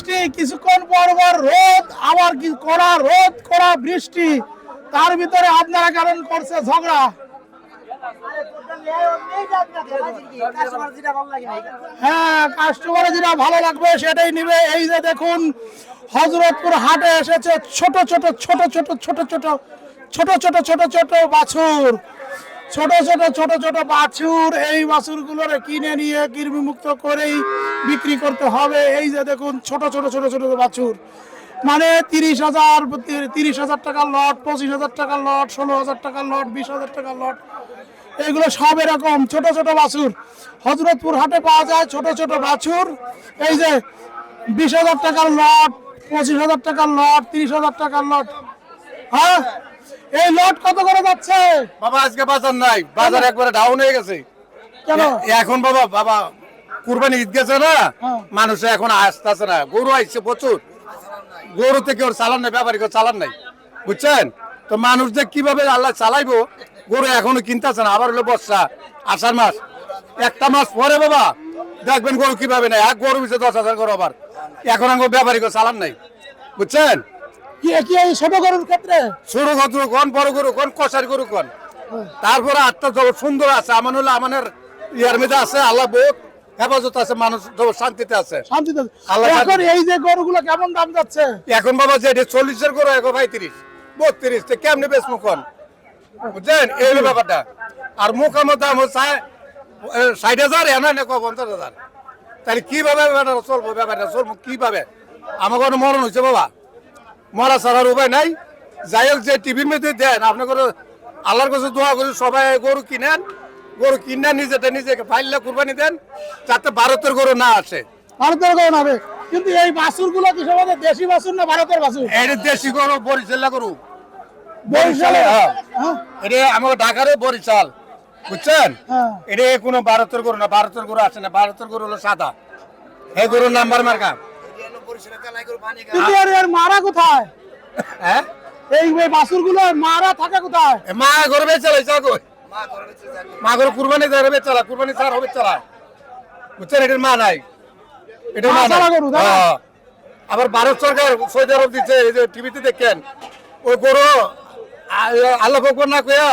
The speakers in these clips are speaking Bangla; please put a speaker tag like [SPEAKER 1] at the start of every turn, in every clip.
[SPEAKER 1] বৃষ্টি কিছুক্ষণ পর পর রোদ আবার কি কড়া রোদ কড়া বৃষ্টি তার ভিতরে আপনারা কারণ করছে ঝগড়া হ্যাঁ কাস্টমারে যেটা ভালো লাগবে সেটাই নিবে এই যে দেখুন হজরতপুর হাটে এসেছে ছোট ছোট ছোট ছোট ছোট ছোট ছোট ছোট ছোট ছোট বাছুর ছোট ছোট ছোট ছোট বাছুর এই বাছুরগুলোরে কিনে নিয়ে কৃমি মুক্ত করেই বিক্রি করতে হবে। এই যে দেখুন, ছোট ছোট ছোট ছোট বাছুর। মানে তিরিশ হাজার তিরিশ হাজার টাকার লট, পঁচিশ হাজার টাকার লট, ষোলো হাজার টাকার লট, বিশ হাজার টাকার লট, এগুলো সব এরকম ছোট ছোট বাছুর। হজরতপুর হাটে পাওয়া যায় ছোট ছোট বাছুর। এই যে বিশ হাজার টাকার লট, পঁচিশ হাজার টাকার লট, তিরিশ হাজার টাকার লট। হ্যাঁ? এই লট কত করে যাচ্ছে?
[SPEAKER 2] বাবা আজকে বাজার নাই। বাজার একবারে ডাউন হয়ে গেছে।
[SPEAKER 1] কেন?
[SPEAKER 2] এখন বাবা বাবা কুরবানি ঈদ গেছে না?
[SPEAKER 1] হ্যাঁ।
[SPEAKER 2] মানুষ এখন আসতেছে না। গরু আইছে প্রচুর। গরু থেকে ওর চালান নাই ব্যাপারী চালান নাই। বুঝছেন? তো মানুষ যে কীভাবে আল্লাহ চালাইবো গরু এখনও কিনতেছে না। আবার হলো বর্ষা আষাঢ় মাস। একটা মাস পরে বাবা দেখবেন গরু কীভাবে নাই এক গরু বিছে দশ হাজার গরু আবার। এখন আমার ব্যাপারী চালান নাই। বুঝছেন?
[SPEAKER 1] কি কি এই ছোট গরুর ক্ষেত্রে?
[SPEAKER 2] ছোট গরু কোন বড় গরু কোন কষার গরু কোন? তারপরে আত্মা জগৎ সুন্দর আছে আমার হলো আমাদের ইয়ার মধ্যে আছে আল্লাহ বহুত হেফাজত আছে মানুষ শান্তিতে আছে।
[SPEAKER 1] শান্তিতে
[SPEAKER 2] আল্লাহ
[SPEAKER 1] এখন এই যে গরুগুলো কেমন দাম যাচ্ছে?
[SPEAKER 2] এখন বাবা যে চল্লিশের গরু এখন পঁয়ত্রিশ বত্রিশ তো কেমনি বেশ মুখন বুঝছেন? এই হলো ব্যাপারটা। আর মুখামত দাম হচ্ছে ষাট হাজার এনা নেকো পঞ্চাশ হাজার। তাহলে কীভাবে ব্যাপারটা চলবো ব্যাপারটা চলবো কীভাবে? আমার কোনো মরণ হয়েছে বাবা। মরা ছাড়ার উপায় নাই। যাই হোক যে টিভির মধ্যে দেন আপনার আল্লাহর কাছে দোয়া করি সবাই গরু কিনেন গরু কিনে নিজেটা নিজেকে ফাইলে কুরবানি দেন যাতে ভারতের গরু না আসে।
[SPEAKER 1] ভারতের গরু না কিন্তু এই বাছুরগুলো কি সব দেশি বাছুর না ভারতের বাছুর?
[SPEAKER 2] এটা দেশি গরু বরিশাল্লা গরু।
[SPEAKER 1] বরিশালে?
[SPEAKER 2] হ্যাঁ।
[SPEAKER 1] হ্যাঁ।
[SPEAKER 2] এটা আমার ঢাকারে বরিশাল। বুঝছেন?
[SPEAKER 1] হ্যাঁ।
[SPEAKER 2] এটা কোনো ভারতের গরু না ভারতের গরু আছে না ভারতের গরু হলো সাদা। এই গরুর নাম্বার মার্কা।
[SPEAKER 1] কিন্তু এর এর মারা কোথায়?
[SPEAKER 2] হ্যাঁ?
[SPEAKER 1] এই গুলো মারা থাকে কোথায়?
[SPEAKER 2] এ মা গরু বেচে লাইছে কই। মা গরু কুরবানি দেয় বেচে চালা কুরবানি ছাড় হবে চালা বুঝছেন এটার মা নাই। মা
[SPEAKER 1] ছাড়া গরু?
[SPEAKER 2] হ্যাঁ। আবার ভারত সরকার সৌদি আরব দিচ্ছে এই যে টিভিতে দেখেন। ওই গরু আল্লাহ ভগবান না কইয়া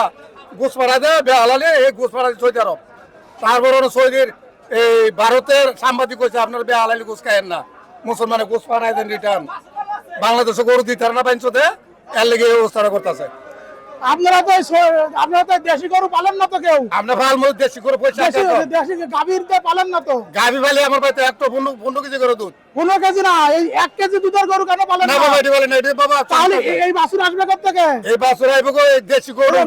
[SPEAKER 2] গোস পাড়া দেয় বেহালালে এই গোস পাড়া দিয়ে সৌদি আরব। তারপর সৌদির এই ভারতের সাংবাদিক কইছে আপনার বেহালালি গোস খায়েন না। মুসলমানে গোস দেন রিটার্ন বাংলাদেশে গরু দিতে না বাইনচতে এর লেগে এই অবস্থাটা করতেছে।
[SPEAKER 1] আপনারা তো আপনারা তো দেশি গরু পালেন না তো কেউ?
[SPEAKER 2] আমরা ভালো মতো দেশি করে পয়সা
[SPEAKER 1] দেশি দেশি গাভীর তো পালেন না তো।
[SPEAKER 2] গাভি ভালে আমার বাড়িতে একটা পনেরো পনেরো কেজি করে দুধ।
[SPEAKER 1] পনেরো কেজি না এই এক কেজি দুধের গরু কেন পালেন
[SPEAKER 2] না বাবা এটি বলে না বাবা
[SPEAKER 1] তাহলে এই- এই বাছুর আসবে কোথেকে
[SPEAKER 2] এই বাছুর আইব দেশি গরু।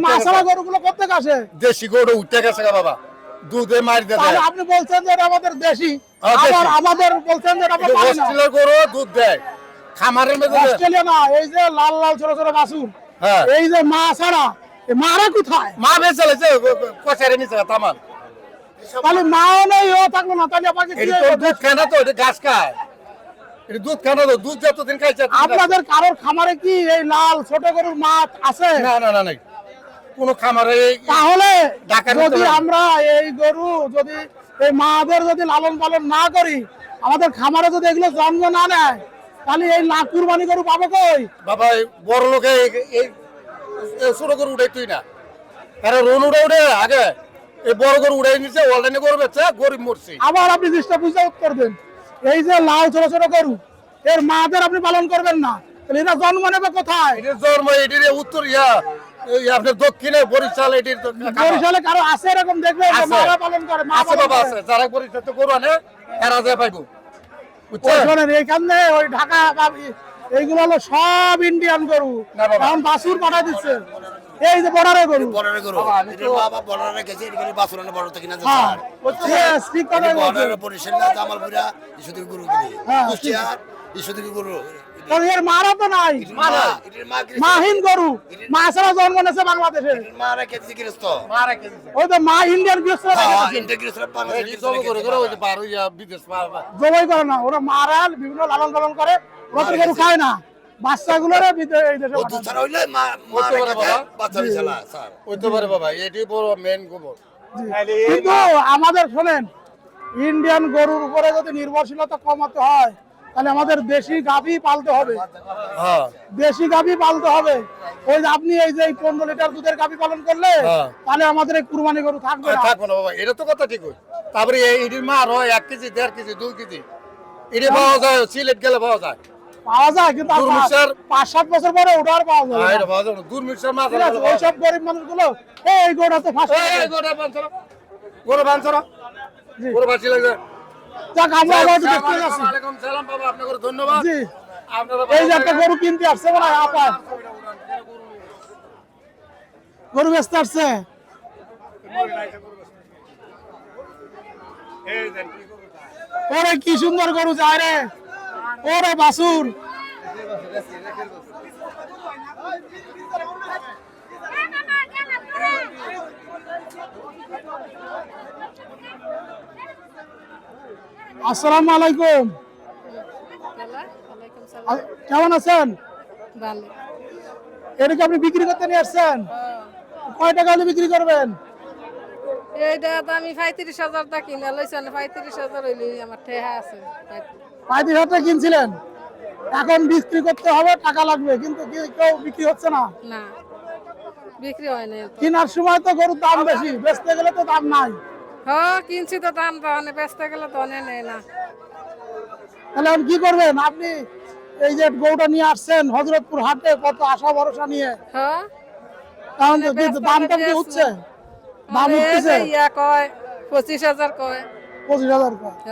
[SPEAKER 1] গরুগুলো কোথেকে আসে?
[SPEAKER 2] দেশি গরু উঠতে গেছে বাবা। দুধে মারি দেয়।
[SPEAKER 1] তাহলে আপনি বলছেন যে আমাদের দেশি।
[SPEAKER 2] হ্যাঁ,
[SPEAKER 1] আবার আমাদের বলছেন যে আমরা পাই না।
[SPEAKER 2] অস্ট্রেলিয়ার গরু দুধ দেয়। খামারের মধ্যে
[SPEAKER 1] অস্ট্রেলিয়া না এই যে লাল লাল ছোট ছোট বাছুর।
[SPEAKER 2] হ্যাঁ।
[SPEAKER 1] এই যে মা ছাড়া মারা কোথায়?
[SPEAKER 2] মা বেঁচে কষারে নিচে তামান
[SPEAKER 1] তাহলে মাও নেই ও থাকল না তাহলে আপনাকে কি
[SPEAKER 2] এটি তো দুধ খায় না তো এটা ঘাস খায়। দুধ খায় না তো দুধ যতদিন খাইছে
[SPEAKER 1] আপনাদের কারোর খামারে কি এই লাল ছোট গরুর মাছ আছে?
[SPEAKER 2] না না না নাই। কোনো খামারে
[SPEAKER 1] তাহলে যদি আমরা এই গরু যদি এই মাদের যদি লালন পালন না করি আমাদের খামারে যদি এগুলো জন্ম না নেয় তাহলে এই লাখ কুরবানি গরু পাবে কই?
[SPEAKER 2] বাবা বড় লোকে এই- ছোট গরু উঠাই তুই না। তারা রোন উঠে উঠে আগে এই বড় গরু নিচ্ছে অনলাইনে গরু বেচছে গরিব মরছি।
[SPEAKER 1] আবার আপনি দৃষ্টা বুঝতে উত্তর দেন। এই যে লাল ছোট ছোট গরু এর মাদের আপনি পালন করবেন না। তাহলে এরা জন্ম নেবে কোথায়?
[SPEAKER 2] এটির জন্ম এটির উত্তর ইয়া এই আপনার দক্ষিণে বরিশাল এটির তো খামার।
[SPEAKER 1] বরিশালে কারও আছে এরকম দেখবেন মারা পালন করে মা
[SPEAKER 2] আছে বাবা আছে। যারা বরিশাল তো গরু আনে এরা যায় পাইবো। বুঝছেন?
[SPEAKER 1] এইখানে ওই ঢাকা এইগুলো হলো সব ইন্ডিয়ান গরু। এখন বাসুর পাঠা দিচ্ছে। এই যে বর্ডারে গরু।
[SPEAKER 3] বর্ডারে গরু।
[SPEAKER 2] বাবা, আমি তো-
[SPEAKER 3] এটার বাবা বর্ডারে গেছে এখানে বাসুরানে বড় থেকে না
[SPEAKER 1] হ্যাঁ ঠিক কথা
[SPEAKER 3] জামালপুরা ইসুদির গরু কিনে।
[SPEAKER 1] হ্যাঁ,
[SPEAKER 3] ইসুদির গরু।
[SPEAKER 1] মারা তো নাই। গরু। জন্ম বাংলাদেশে। ওই তো মা ইন্ডিয়ান জবাই করে না ওরা মারা বিভিন্ন লালন পালন করে। গরু খায় না। আমাদের শোনেন ইন্ডিয়ান গরুর উপরে যদি নির্ভরশীলতা কমাতে হয় তাহলে আমাদের দেশি গাভী পালতে হবে।
[SPEAKER 2] হ্যাঁ।
[SPEAKER 1] দেশি গাভী পালতে হবে। ওই যে আপনি এই যে পনেরো লিটার দুধের গাভী পালন করলে
[SPEAKER 2] হ্যাঁ।
[SPEAKER 1] তাহলে আমাদের এই কুরবানি গরু থাকবে
[SPEAKER 2] থাকব না বাবা এটা তো কথা ঠিক তারপরে এই ইডির মার হয় এক কেজি দেড় কেজি দুই কেজি। ইডি পাওয়া যায় সিলেট গেলে পাওয়া যায়।
[SPEAKER 1] পাওয়া যায় কিন্তু পাঁচ- সাত বছর পরে ওটা পাওয়া
[SPEAKER 2] হ্যাঁ, যায় না। দূর মিক্সার মাছ
[SPEAKER 1] ওইসব গরিব মানুষগুলো এই এই তো ফার্স্ট
[SPEAKER 2] এই, এই, গোটা বানছো গোটা বানছো গোটা বাঁচি লাগছে।
[SPEAKER 1] যাক আমরা আবার দেখতে
[SPEAKER 2] আসসালামু
[SPEAKER 1] যাচ্ছি
[SPEAKER 2] সালাম বাবা, আপনাকে ধন্যবাদ।
[SPEAKER 1] জি। এই যে একটা গরু কিনতে আসছে মনে আপা গরু বেচতে আসছে? ওরে কি সুন্দর গরু যায় রে। ওরে বাসুর। আসসালামু আলাইকুম। কেমন আছেন? এটা কি আপনি বিক্রি করতে নিয়ে আসছেন? কয় টাকা হলে বিক্রি করবেন?
[SPEAKER 4] এইটা তো আমি পঁয়ত্রিশ হাজার টাকা কিনে লইছেন পঁয়ত্রিশ হাজার হইলে আমার ঠেহা আছে
[SPEAKER 1] পঁয়ত্রিশ। হাজার কিনছিলেন? এখন বিক্রি করতে হবে টাকা লাগবে কিন্তু কেউ বিক্রি হচ্ছে না?
[SPEAKER 4] না বিক্রি হয় না
[SPEAKER 1] কেনার সময় তো গরুর দাম বেশি বেচতে গেলে তো দাম নাই।
[SPEAKER 4] হ কিনছি তো দাম তো অনেক বেচতে গেলে তো অনেক নেই না।
[SPEAKER 1] তাহলে এখন কি করবেন? আপনি এই যে গরুটা নিয়ে আসছেন হজরতপুর হাটে কত আশা ভরসা নিয়ে?
[SPEAKER 4] হ
[SPEAKER 1] কারণ তো দাম টাম কি উঠছে দাম
[SPEAKER 4] এই ইয়া কয় পঁচিশ হাজার কয়।
[SPEAKER 1] পঁচিশ হাজার টাকা
[SPEAKER 4] হ,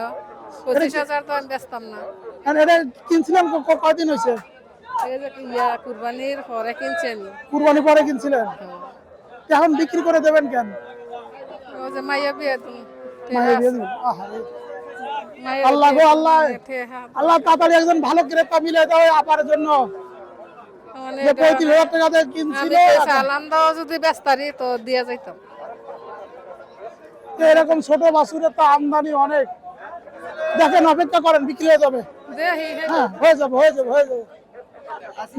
[SPEAKER 4] পঁচিশ হাজার তো আমি বেচতাম না।
[SPEAKER 1] আর এটা কিনছিলেন ক- ক- কয়দিন হয়েছে?
[SPEAKER 4] ইয়া কুরবানির পরে কিনছি আমি।
[SPEAKER 1] কুরবানি পরে কিনছিলেন? এখন বিক্রি করে দেবেন কেন?
[SPEAKER 4] যে মাইয়া বিয়ে তুমি
[SPEAKER 1] মায়ের দিয়ে দিবেন। আহারে। আল্লাহ গো আল্লাহ। আল্লাহ তাড়াতাড়ি একজন ভালো ক্রেতা মিলে দাও আপার জন্য।
[SPEAKER 4] মানে
[SPEAKER 1] যে পঁয়ত্রিশ হাজার কিনছিল
[SPEAKER 4] দাও যদি তো দিয়া যাইতাম।
[SPEAKER 1] এরকম ছোট বাছুরের তো আমদানি অনেক। দেখেন অপেক্ষা করেন বিক্রি হয়ে যাবে। হ্যাঁ হয়ে যাবে হয়ে যাবে হয়ে যাবে।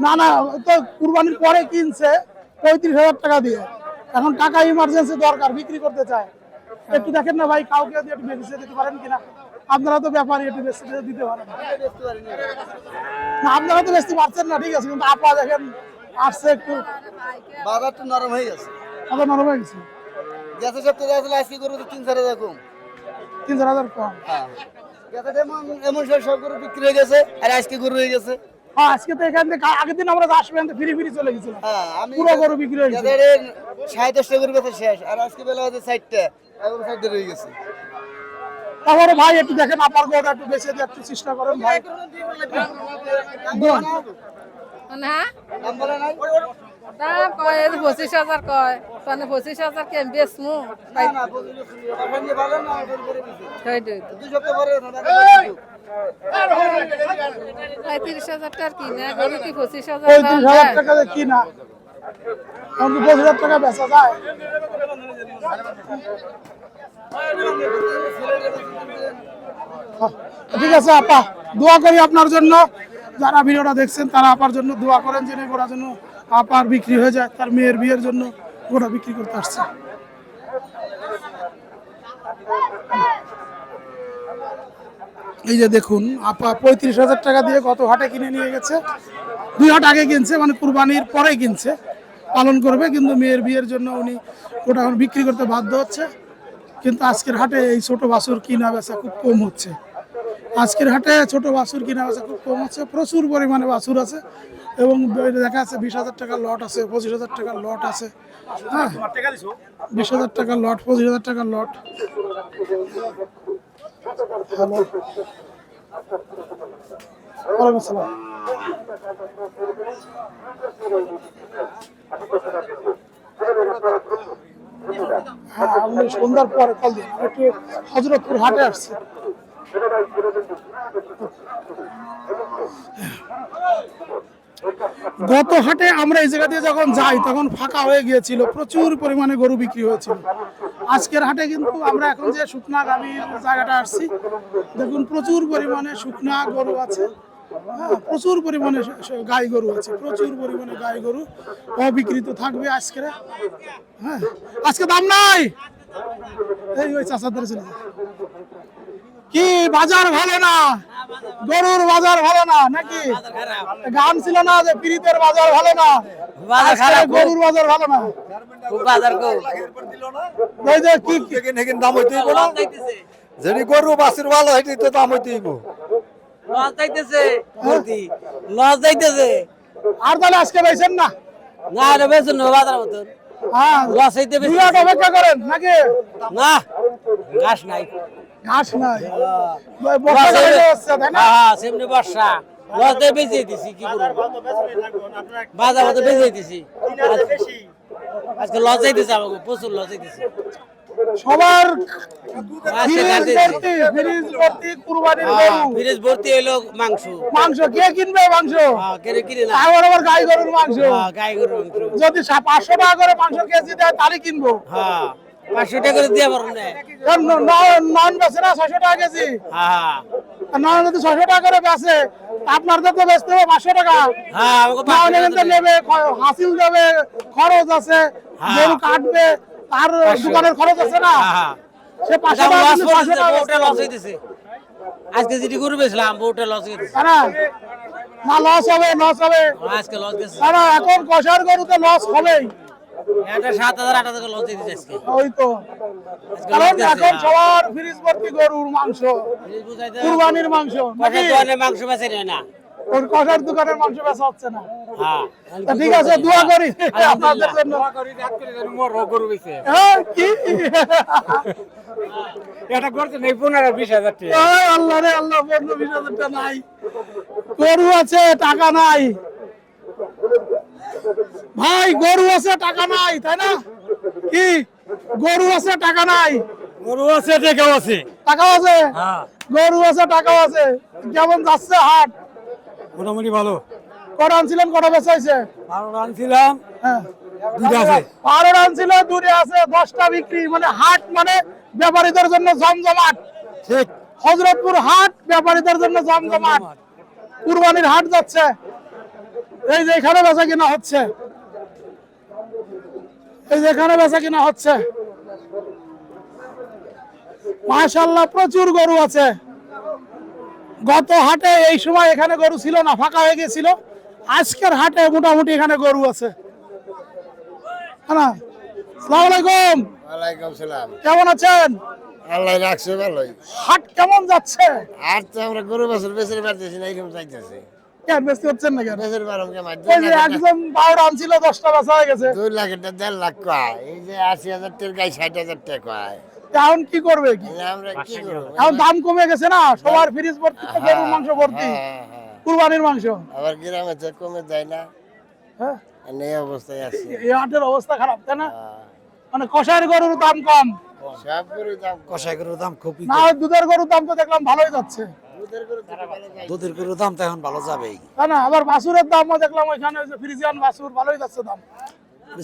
[SPEAKER 1] না না তো কুরবানির পরে কিনছে পঁয়ত্রিশ হাজার টাকা দিয়ে। এখন টাকা ইমার্জেন্সি দরকার বিক্রি করতে চায়। একটু দেখেন না ভাই কাউকে যদি একটু দিতে পারেন কিনা। আপনারা তো ব্যাপারী একটু দিতে পারেন। না আপনারা তো বেশি পারছেন না ঠিক আছে কিন্তু আপা দেখেন আসছে একটু।
[SPEAKER 5] বাজার তো নরম হয়ে গেছে।
[SPEAKER 1] নরম হয়ে গেছে?
[SPEAKER 5] গেছে সপ্তাহে আসলে আজকে গরু তো তিন চার হাজার কম
[SPEAKER 1] তিন চার হাজার কম।
[SPEAKER 5] গেছে এমন এমন সব সব গরু বিক্রি হয়ে গেছে আর আজকে গরু হয়ে গেছে।
[SPEAKER 1] হ্যাঁ আজকে তো এখান থেকে আগের দিন আমরা আসবেন ফিরি ফিরি চলে গেছিলাম।
[SPEAKER 5] হ্যাঁ
[SPEAKER 1] পুরো গরু বিক্রি হয়ে গেছে।
[SPEAKER 5] সাড়ে দশটা গরু বেচা শেষ আর আজকে বেলা হচ্ছে চারটা এখন চারটে রয়ে গেছে।
[SPEAKER 1] তারপরে ভাই একটু দেখেন আপনার গোটা একটু বেশি দিয়ে একটু চেষ্টা করেন ভাই।
[SPEAKER 4] হ্যাঁ
[SPEAKER 5] দাম
[SPEAKER 4] কয় পঁচিশ হাজার কয়। মানে পঁচিশ হাজার কে বেচমু?
[SPEAKER 5] না, না, পঁচিশ বছর নিয়ে বাসা নিয়ে ভালো না, গরু করে দিছে।
[SPEAKER 4] সেইটাই তো।
[SPEAKER 5] দুই সপ্তাহ পরে না, বাজার করতে
[SPEAKER 4] পঁয়ত্রিশ হাজার টাকার কিনে গরু কি পঁচিশ হাজার
[SPEAKER 1] পঁয়ত্রিশ হাজার টাকা কিনা হাজার টাকা বেচা যায়? ঠিক আছে আপা দোয়া করি আপনার জন্য। যারা ভিডিওটা দেখছেন তারা আপার জন্য দোয়া করেন যে গোড়ার জন্য আপার বিক্রি হয়ে যায় তার মেয়ের বিয়ের জন্য গোড়া বিক্রি করতে আসছে। এই যে দেখুন, আপা পঁয়ত্রিশ হাজার টাকা দিয়ে গত হাটে কিনে নিয়ে গেছে। দুই হাট আগে কিনছে মানে কুরবানির পরে কিনছে। পালন করবে, কিন্তু মেয়ের বিয়ের জন্য উনি ওটা এখন বিক্রি করতে বাধ্য হচ্ছে। কিন্তু আজকের হাটে এই ছোট বাছুর কিনা বেচা খুব কম হচ্ছে। আজকের হাটে ছোট বাছুর কিনা বেচা খুব কম হচ্ছে, প্রচুর পরিমাণে বাছুর আছে। এবং দেখা যাচ্ছে বিশ হাজার টাকার লট আছে, পঁচিশ হাজার টাকার লট আছে। হ্যাঁ বিশ হাজার টাকার লট, পঁচিশ হাজার টাকার লট। আপনি সন্ধ্যার পরে হজরতপুর হাটে আসছি গত হাটে আমরা এই জায়গা দিয়ে যখন যাই, তখন ফাঁকা হয়ে গিয়েছিল, প্রচুর পরিমাণে গরু বিক্রি হয়েছিল। আজকের হাটে কিন্তু আমরা এখন যে শুকনা গাভীর জায়গাটা আসছি, দেখুন প্রচুর পরিমাণে শুকনা গরু আছে। হ্যাঁ প্রচুর পরিমাণে গাই গরু আছে, প্রচুর পরিমাণে গাই গরু অবিকৃত থাকবে আজকে হ্যাঁ আজকে দাম নাই। এই ওই চাষার ধরে কি বাজার ভালো না? গরুর বাজার ভালো না নাকি? গান ছিল না যে পিরিতের বাজার ভালো না?
[SPEAKER 6] বাজার খারাপ।
[SPEAKER 1] গরুর বাজার ভালো না।
[SPEAKER 6] খুব বাজার কো
[SPEAKER 1] ওই যে কি কি-
[SPEAKER 2] দাম হইতেই না। যদি গরু বাসির ভালো হইতে তো দাম হইতেই
[SPEAKER 6] লস যাইতেছে। ভর্তি লস যাইতেছে।
[SPEAKER 1] আর তাহলে আজকে না?
[SPEAKER 6] না রে বেশি না বাজার মতন।
[SPEAKER 1] হ্যাঁ।
[SPEAKER 6] লস হইতে বেশি।
[SPEAKER 1] দুই হাট অপেক্ষা করেন নাকি?
[SPEAKER 6] না ঘাস নাই।
[SPEAKER 1] ঘাস নাই। বর্ষা
[SPEAKER 6] লস
[SPEAKER 1] তাই না?
[SPEAKER 6] হ্যাঁ সেমনি বর্ষা। লস দিয়ে বেঁচে দিছি কি করব? বাজার বেঁচে দিছি। আজকে লস যাইতেছে আমাকে প্রচুর লস যাইতেছে
[SPEAKER 1] সবার ফ্রিজ ভর্তি
[SPEAKER 6] হ্যাঁ, মাংস।
[SPEAKER 1] মাংস কে কিনবে মাংস?
[SPEAKER 6] হ্যাঁ,
[SPEAKER 1] আবার আবার গাই গরুর মাংস।
[SPEAKER 6] হ্যাঁ, গাই গরুর মাংস।
[SPEAKER 1] যদি পাঁচশো টাকা করে মাংস কেজি দেয় তাহলে কিনবো।
[SPEAKER 6] হ্যাঁ পাঁচশো টাকা করে দিয়ে পারব না
[SPEAKER 1] নন না ছয়শো টাকা কেজি।
[SPEAKER 6] হ্যাঁ।
[SPEAKER 1] নন যদি ছয়শো টাকা করে বেচে আপনাদের তো বেচতে হবে পাঁচশো টাকা।
[SPEAKER 6] হ্যাঁ আমাকে
[SPEAKER 1] না হলে কিন্তু নেবে হাসিল দেবে খরচ আছে
[SPEAKER 6] হ্যাঁ।
[SPEAKER 1] গরু কাটবে তার দোকানের খরচ আছে না।
[SPEAKER 6] হ্যাঁ
[SPEAKER 1] সে পাঁচশো
[SPEAKER 6] দাম
[SPEAKER 1] টাকা
[SPEAKER 6] লস। হইতেছে। আজকে যেটি গরু বেচলাম বউটা লস হইতেছে।
[SPEAKER 1] না? লস হবে লস হবে।
[SPEAKER 6] আজকে লস গেছে
[SPEAKER 1] এখন কষার গরুতে লস হবেই।
[SPEAKER 6] এটা সাত হাজার আট হাজার আজকে।
[SPEAKER 1] ওই তো। কারণ এখন সবার ফ্রিজ ভর্তি গরুর মাংস। কুরবানির মাংস। নাকি?
[SPEAKER 6] কষার মাংস বেচে না।
[SPEAKER 1] ওর কষার দোকানের মাংস বেচা হচ্ছে না।
[SPEAKER 6] হ্যাঁ।
[SPEAKER 1] ঠিক আছে দোয়া করি। আপনাদের জন্য। হ্যাঁ, কি?
[SPEAKER 7] এটা করতে নেই পনেরো বিশ হাজার টাকা।
[SPEAKER 1] আল্লাহ রে আল্লাহ বিশ হাজার টাকা নাই। গরু আছে টাকা নাই। ভাই গরু আছে টাকা নাই তাই না? কি? গরু আছে টাকা নাই।
[SPEAKER 7] গরু আছে টেকাও আছে।
[SPEAKER 1] টাকা আছে?
[SPEAKER 7] হ্যাঁ।
[SPEAKER 1] গরু আছে টাকাও আছে। কেমন যাচ্ছে হাট?
[SPEAKER 7] মোটামুটি ভালো।
[SPEAKER 1] কটা আনছিলেন কটা বেচাইছে
[SPEAKER 7] আনছিলাম
[SPEAKER 1] হ্যাঁ।
[SPEAKER 7] আছে।
[SPEAKER 1] আনছিল দুটো আছে দশটা বিক্রি। মানে হাট মানে ব্যাপারীদের জন্য জমজমাট।
[SPEAKER 7] ঠিক।
[SPEAKER 1] হজরতপুর হাট ব্যাপারীদের জন্য জমজমাট। কুরবানির হাট যাচ্ছে। এই যে এখানে বেচা কিনা হচ্ছে। এই যে এখানে বেচা কিনা হচ্ছে। মাশাল্লাহ প্রচুর গরু আছে। গত হাটে এই সময় এখানে গরু ছিল না ফাঁকা হয়ে গেছিল আজকের হাটে মোটামুটি এখানে গরু আছে। হ্যাঁ আলাইকুম। কেমন আছেন?
[SPEAKER 3] আল্লাহ রাখছে ভালোই।
[SPEAKER 1] হাট কেমন যাচ্ছে?
[SPEAKER 3] আর তো আমরা গরু বছর বেচের পারতেছি না এরকম চাইতেছে।
[SPEAKER 1] কেন হচ্ছেন না কেন
[SPEAKER 3] মাই
[SPEAKER 1] এই যে আনছিল দশটা বেচা হয়ে গেছে।
[SPEAKER 3] দুই লাখ এটা দেড় লাখ কয়। এই যে আশি হাজার টাকা ষাট হাজার টাকা কয়।
[SPEAKER 1] এখন কি করবে কি?
[SPEAKER 3] আমরা কি করব?
[SPEAKER 1] এখন দাম কমে গেছে না সবার ফ্রিজ ভর্তি গরুর মাংস ভর্তি
[SPEAKER 3] হ্যাঁ, হ্যাঁ।
[SPEAKER 1] কুরবানির মাংস।
[SPEAKER 3] আবার গ্রামে তো কমে যায় না
[SPEAKER 1] হ্যাঁ।
[SPEAKER 3] এই অবস্থায় আছি।
[SPEAKER 1] এই হাটের অবস্থা খারাপ তাই না?
[SPEAKER 3] হ্যাঁ।
[SPEAKER 1] মানে কষায়ের গরুর দাম কম।
[SPEAKER 3] সব গরু দাম
[SPEAKER 7] কষাই গরুর দাম খুবই
[SPEAKER 1] না দুধের গরুর দাম তো দেখলাম ভালোই যাচ্ছে।
[SPEAKER 3] দুধের
[SPEAKER 7] গরুর দাম তো এখন ভালো যাবেই।
[SPEAKER 1] না আবার বাসুরের দামও দেখলাম ওইখানে যে ফ্রিজিয়ান বাসুর ভালোই যাচ্ছে দাম।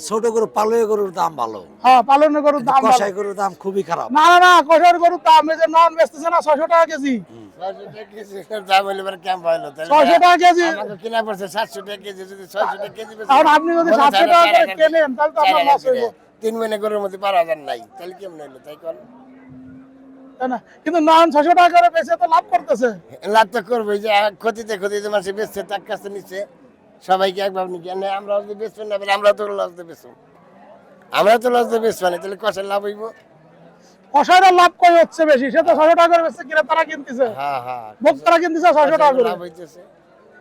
[SPEAKER 7] ছোট গরু পালয় গরুর দাম ভালো।
[SPEAKER 1] হ্যাঁ পালনের গরুর দাম
[SPEAKER 7] কষাই গরুর দাম খুবই খারাপ।
[SPEAKER 1] না না না কষায়ের গরুর দাম এই যে নন বেচতেছে না ছয়শো টাকা কেজি।
[SPEAKER 3] ছয়শো টাকা কেজি দাম হইলে এবার কেমন হইল? তাহলে
[SPEAKER 1] ছয়শো টাকা কেজি।
[SPEAKER 3] আমাকে কিনা পড়ছে সাতশো টাকা কেজি যদি ছয়শো টাকা কেজি বেচে-
[SPEAKER 1] এখন আপনি যদি 700 টাকা করে কেনেন, তাহলে তো
[SPEAKER 3] চার
[SPEAKER 1] আপনার হইবো।
[SPEAKER 3] তিন মহিনে গরুর মধ্যে বারো হাজার নাই। তাহলে কেমন হইল? তাই কর
[SPEAKER 1] তাই না। কিন্তু নন ছয়শো টাকা করে বেচে তো লাভ করতেছে।
[SPEAKER 3] লাভ তো করব যে ক্ষতিতে ক্ষতিতে মানুষ বেচছে তার কাছে নিচ্ছে। সবাইকে একভাবে নিচ্ছে না আমরা যদি বেচবেন না আমরা তো লস দিয়ে বেচবো আমরা তো লস দিয়ে বেচবো না তাহলে কষার লাভ হইব?
[SPEAKER 1] কষায়ের লাভ কই হচ্ছে বেশি? সে তো ছয়শো টাকা করে বেচছে কিনা তারা কিনতেছে।
[SPEAKER 3] হ্যাঁ হ্যাঁ।
[SPEAKER 1] ভোক্তারা কিনতেছে ছয়শো টাকা করে।
[SPEAKER 3] লাভ হইতেছে।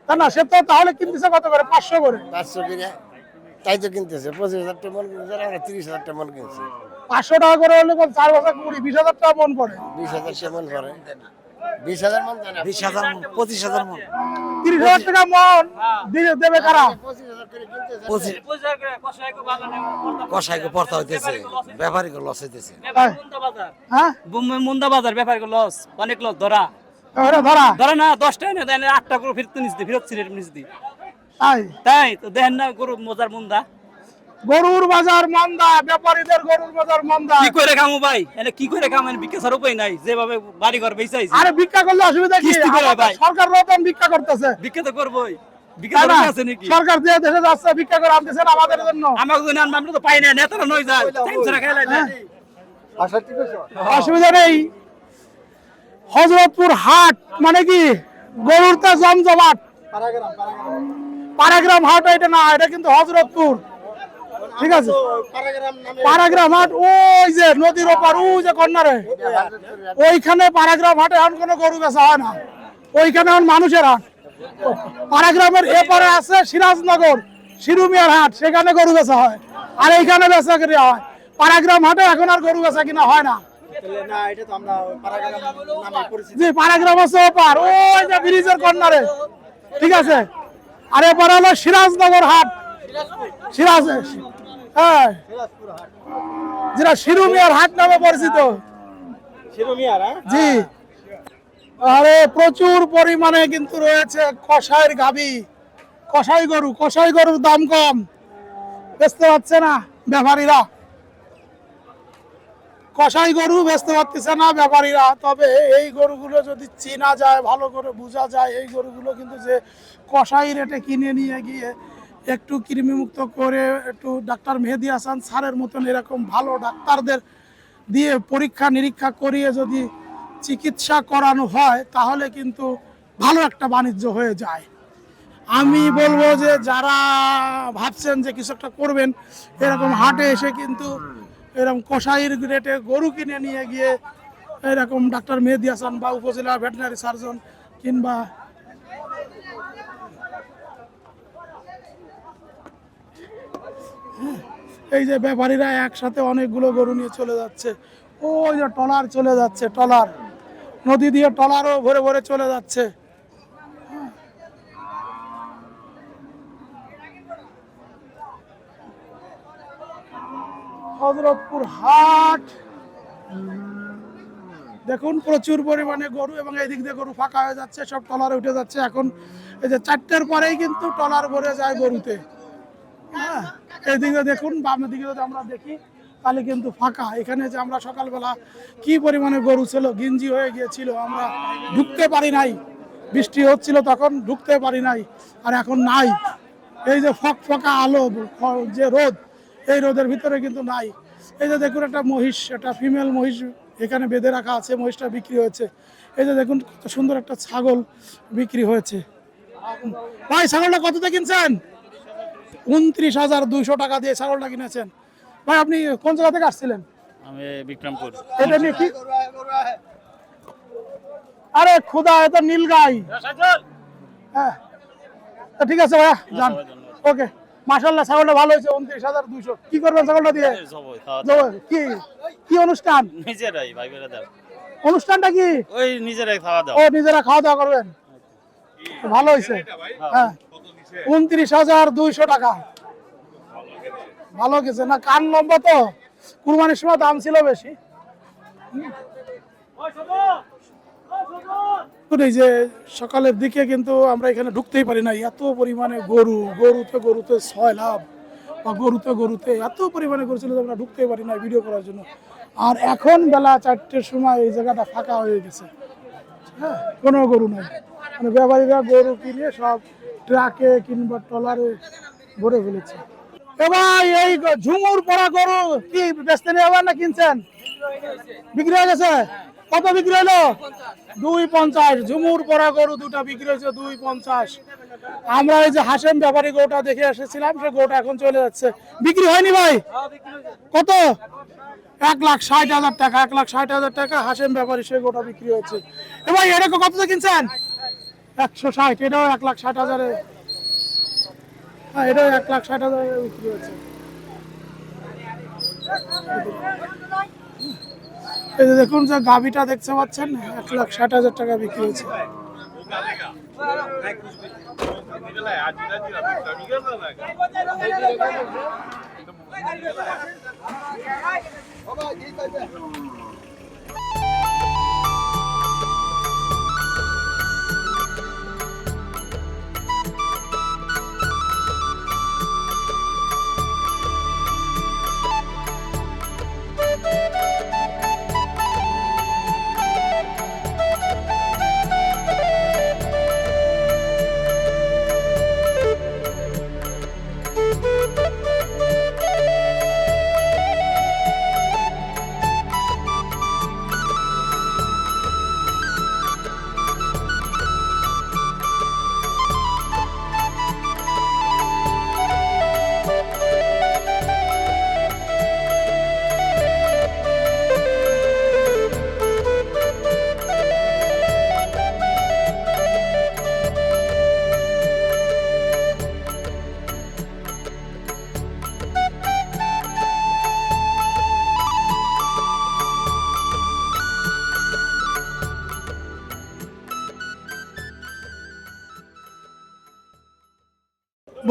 [SPEAKER 1] তাই না সে তো তাহলে কিনতেছে কত করে? পাঁচশো করে।
[SPEAKER 3] পাঁচশো কিনে তাই তো কিনতেছে। পঁচিশ হাজার টাকা মন কিনছে আমরা তিরিশ হাজার টাকা মন কিনছি।
[SPEAKER 1] পাঁচশো টাকা করে হলে চার বছর কুড়ি বিশ হাজার টাকা মন পড়ে।
[SPEAKER 3] বিশ হাজার টাকা মন পরে বিশ হাজার মন
[SPEAKER 7] বিশ হাজার মন পঁচিশ হাজার মন।
[SPEAKER 1] তিরিশ হাজার টাকা মন দেবে কারা?
[SPEAKER 3] পঁচিশ হাজার করে কিনতেছে
[SPEAKER 7] পঁচিশ কষাই গো পড়তা হইতেছে। ব্যাপারী লস হইতেছে।
[SPEAKER 1] হ্যাঁ।
[SPEAKER 6] মুন্দা বাজার। ব্যাপার লস অনেক লস ধরা।
[SPEAKER 1] ধরা
[SPEAKER 6] ধরে। না দশটা এনে দেন আটটা গরু ফিরতে নিচ দি ফিরত ছিলেন নিচ দি।
[SPEAKER 1] তাই?
[SPEAKER 6] তাই তো দেখেন না গরু মজার মুন্দা।
[SPEAKER 1] গরুর বাজার মন্দা ব্যাপারীদের গরুর বাজার মন্দা।
[SPEAKER 6] কি করে খামু ভাই? এনে কি করে খামেন বিকাশের উপায় নাই। যেভাবে বাড়ি ঘর বেচাইছি
[SPEAKER 1] আরে ভিক্ষা করলে অসুবিধা কি?
[SPEAKER 6] কিস্তি করে ভাই।
[SPEAKER 1] সরকার রতন ভিক্ষা করতেছে।
[SPEAKER 6] বিক্রি তো করবোই।
[SPEAKER 1] সরকার যে দেশে যাচ্ছে ভিক্ষা করে আনতেছে না আমাদের জন্য।
[SPEAKER 6] আমাকে যদি আনব আমরা তো পাই না নেতারা নই যায়। টাইম ছাড়া খাইলাই না
[SPEAKER 1] অসুবিধা নেই। হজরতপুর হাট মানে কি? গরুর তা জমজমাট। পারাগ্রাম হাট এটা না এটা কিন্তু হজরতপুর। ঠিক আছে? পারাগ্রাম হাট ওই যে নদীর ওপার ওই যে কর্নারে ওইখানে পারাগ্রাম হাটে এখন কোনো গরু বেচা হয় না। ওইখানে এখন মানুষের। হাট পারাগ্রামের এপারে আছে সিরাজনগর শিরুমিয়ার হাট সেখানে গরু বেচা হয়। আর এইখানে বেচা কিনা হয়। পারাগ্রাম হাটে এখন আর গরু বেচা কিনা হয় না। জি পারাগ্রাম আছে ওপার ওই যে ব্রিজের কর্নারে ঠিক আছে? আর এপারে হলো সিরাজনগর হাট। সিরাজ হ্যাঁ। যেটা শিরুমিয়ার হাট নামে পরিচিত। জি। আরে প্রচুর পরিমাণে কিন্তু রয়েছে কষাইয়ের গাবি। কষাই গরু কষাই গরুর দাম কম। বেচতে পারছে না ব্যাপারীরা। কষাই গরু বেচতে পারতেছে না ব্যাপারীরা। তবে এই গরুগুলো যদি চেনা যায় ভালো করে বোঝা যায় এই গরুগুলো কিন্তু যে কষাই রেটে কিনে নিয়ে গিয়ে একটু কৃমিমুক্ত করে একটু ডাক্তার মেহেদি হাসান স্যারের মতন এরকম ভালো ডাক্তারদের দিয়ে পরীক্ষা নিরীক্ষা করিয়ে যদি চিকিৎসা করানো হয়, তাহলে কিন্তু ভালো একটা বাণিজ্য হয়ে যায়। আমি বলব যে যারা ভাবছেন যে কিছু একটা করবেন, এরকম হাটে এসে কিন্তু এরকম কষাইয়ের রেটে গরু কিনে নিয়ে গিয়ে এরকম ডাক্তার মেহেদি হাসান বা উপজেলা ভেটেনারি সার্জন কিংবা এই যে ব্যাপারীরা একসাথে অনেকগুলো গরু নিয়ে চলে যাচ্ছে। ওই যে টলার চলে যাচ্ছে টলার নদী দিয়ে টলারও ভরে ভরে চলে যাচ্ছে। হজরতপুর হাট। দেখুন, প্রচুর পরিমাণে গরু এবং এই দিক দিয়ে গরু ফাঁকা হয়ে যাচ্ছে, সব টলারে উঠে যাচ্ছে। এখন এই যে চারটের পরেই কিন্তু টলার ভরে যায় গরুতে। এইদিকে দেখুন বামের দিকে যদি আমরা দেখি, তাহলে কিন্তু ফাঁকা। এখানে যে আমরা সকালবেলা কি পরিমাণে গরু ছিল, গিঞ্জি হয়ে গিয়েছিল, আমরা ঢুকতে পারি নাই। বৃষ্টি হচ্ছিল তখন ঢুকতে পারি নাই, আর এখন নাই। এই যে ফক ফকা আলো যে রোদ, এই রোদের ভিতরে কিন্তু নাই। এই যে দেখুন একটা মহিষ, একটা ফিমেল মহিষ এখানে বেঁধে রাখা আছে, মহিষটা বিক্রি হয়েছে। এই যে দেখুন কত সুন্দর একটা ছাগল বিক্রি হয়েছে। ভাই, ছাগলটা কততে কিনছেন? উনত্রিশ হাজার দুইশো টাকা দিয়ে ছাগলটা কিনেছেন। ভাই আপনি কোন জায়গা থেকে আসছিলেন?
[SPEAKER 8] আমি বিক্রমপুর।
[SPEAKER 1] এটা নিয়ে কি? আরে খুদা এটা নীল গাই হ্যাঁ। ঠিক আছে ভাইয়া যান। ওকে। মাশাল্লাহ ছাগলটা ভালো হয়েছে উনত্রিশ হাজার দুইশো। কি করবেন ছাগলটা দিয়ে? কি? কি অনুষ্ঠান?
[SPEAKER 8] নিজেরাই ভাই
[SPEAKER 1] অনুষ্ঠানটা কি?
[SPEAKER 8] ওই নিজেরাই খাওয়া দাও
[SPEAKER 1] ও নিজেরা খাওয়া দাওয়া করবেন। ভালো হয়েছে। হ্যাঁ। উনত্রিশ হাজার দুইশো টাকা। ভালো গেছে। না, কান লম্বা তো। কুরবানির সময় দাম ছিল বেশি। যে সকালের দিকে কিন্তু আমরা এখানে ঢুকতেই পারি না। এত পরিমাণে গরু, গরুতে গরুতে ছয় লাভ বা গরুতে গরুতে এত পরিমাণে গরু ছিল আমরা ঢুকতেই পারি না ভিডিও করার জন্য। আর এখন বেলা চারটের সময় এই জায়গাটা ফাঁকা হয়ে গেছে। হ্যাঁ কোনো গরু নাই। মানে ব্যাপারীরা গরু কিনে সব ট্রাকে কিংবা ট্রলারে ভরে ফেলেছে। এ ভাই, এই ঝুমুর পড়া গরু কি বেচতে আবার না কিনছেন? বিক্রি হয়ে গেছে? কত বিক্রি হলো? দুই পঞ্চাশ। ঝুমুর পড়া গরু দুটা বিক্রি হয়েছে, দুই পঞ্চাশ। আমরা এই যে হাসেম ব্যাপারী গরুটা দেখে এসেছিলাম, সে গরুটা এখন চলে যাচ্ছে। বিক্রি হয়নি ভাই? কত? এক লাখ ষাট হাজার টাকা, এক লাখ ষাট হাজার টাকা হাসেম ব্যাপারী সে গোটা বিক্রি হয়েছে। এবার এটা কত কিনছেন? একশো ষাট, এটাও এক লাখ ষাট হাজারে। হ্যাঁ এটাও এক লাখ ষাট হাজারে বিক্রি হচ্ছে। এই যে দেখুন যে গাভিটা দেখতে পাচ্ছেন, এক লাখ ষাট হাজার টাকা বিক্রি হয়েছে ঠিক আছে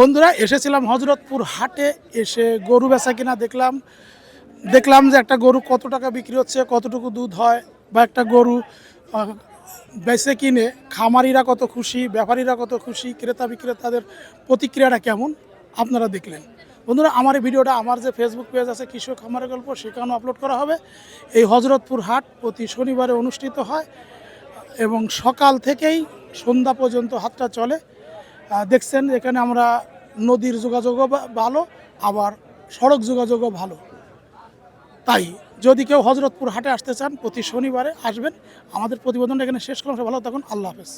[SPEAKER 1] বন্ধুরা, এসেছিলাম হজরতপুর হাটে, এসে গরু বেচা কিনা দেখলাম। দেখলাম যে একটা গরু কত টাকা বিক্রি হচ্ছে, কতটুকু দুধ হয়, বা একটা গরু বেচে কিনে খামারিরা কত খুশি, ব্যাপারীরা কত খুশি, ক্রেতা বিক্রেতাদের প্রতিক্রিয়াটা কেমন, আপনারা দেখলেন। বন্ধুরা, আমার এই ভিডিওটা আমার যে ফেসবুক পেজ আছে, কৃষক খামারের গল্প, সেখানেও আপলোড করা হবে। এই হজরতপুর হাট প্রতি শনিবারে অনুষ্ঠিত হয় এবং সকাল থেকেই সন্ধ্যা পর্যন্ত হাটটা চলে। দেখছেন, এখানে আমরা নদীর যোগাযোগও ভালো, আবার সড়ক যোগাযোগও ভালো। তাই, যদি কেউ হজরতপুর হাটে আসতে চান, প্রতি শনিবারে আসবেন। আমাদের প্রতিবেদনটা এখানে শেষ করলাম ভালো থাকুন, আল্লাহ হাফেজ।